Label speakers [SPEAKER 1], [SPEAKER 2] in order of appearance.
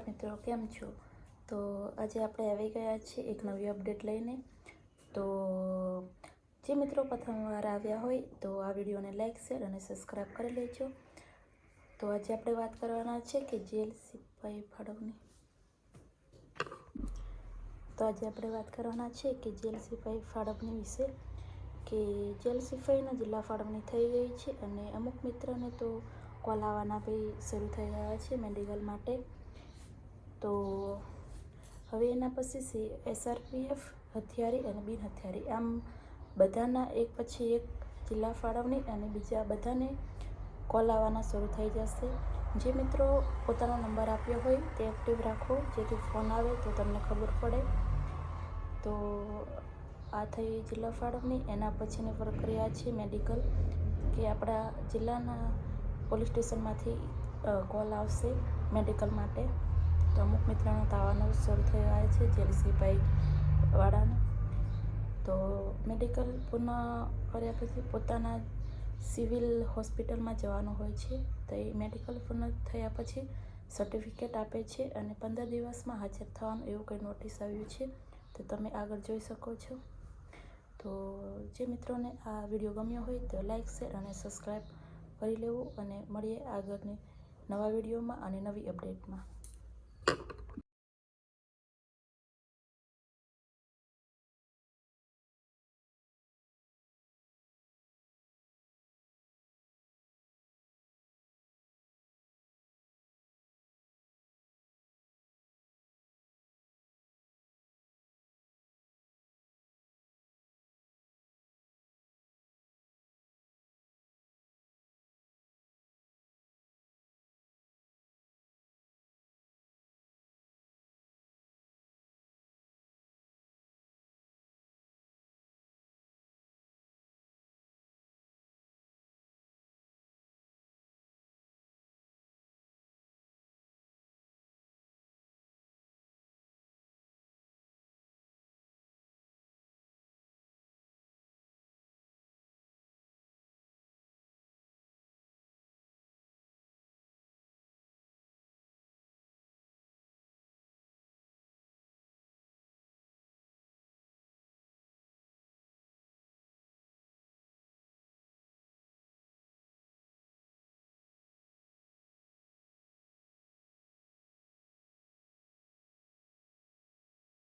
[SPEAKER 1] મિત્રો, કેમ છો? તો આજે આપણે આવી ગયા છીએ એક નવી અપડેટ લઈને. તો જે મિત્રો પ્રથમવાર આવ્યા હોય તો આ વિડીયોને લાઈક, શેર અને સબસ્ક્રાઈબ કરી લેજો. તો આજે આપણે વાત કરવાના છે કે જેલ સિપાઈ ફાળવણી. તો આજે આપણે વાત કરવાના છે કે જેલ સિપાઈ ફાળવણી વિશે, કે જેલ સિપાઈના જિલ્લા ફાળવણી થઈ ગઈ છે અને અમુક મિત્રોને તો કોલ આવવાના બી શરૂ થઈ ગયા છે મેડિકલ માટે. તો હવે એના પછી સી, એસઆરપીએફ, હથિયારી અને બિન હથિયારી આમ બધાના એક પછી એક જિલ્લા ફાળવણી અને બીજા બધાને કોલ આવવાના શરૂ થઈ જશે. જે મિત્રો પોતાનો નંબર આપ્યો હોય તે એક્ટિવ રાખો. જેથી ફોન આવે તો તમને ખબર પડે. તો આ થઈ જિલ્લા ફાળવણી. એના પછીની પ્રક્રિયા છે મેડિકલ કે આપણા જિલ્લાના પોલીસ સ્ટેશનમાંથી કોલ આવશે મેડિકલ માટે. તો અમુક મિત્રોનો તાવાનો શરૂ થઈ ગયા છે જેલસીભાઈ વાળાને તો મેડિકલ પૂર્ણ કર્યા પછી પોતાના સિવિલ હોસ્પિટલમાં જવાનું હોય છે. તો એ મેડિકલ પૂર્ણ થયા પછી સર્ટિફિકેટ આપે છે અને પંદર દિવસમાં હાજર થવાનું એવું કંઈ નોટિસ આવ્યું છે. તો તમે આગળ જોઈ શકો છો. તો જે મિત્રોને આ વીડિયો ગમ્યો હોય તો લાઈક, શેર અને સબસ્ક્રાઈબ કરી લેવું અને મળીએ આગળની નવા વિડીયોમાં અને નવી અપડેટમાં.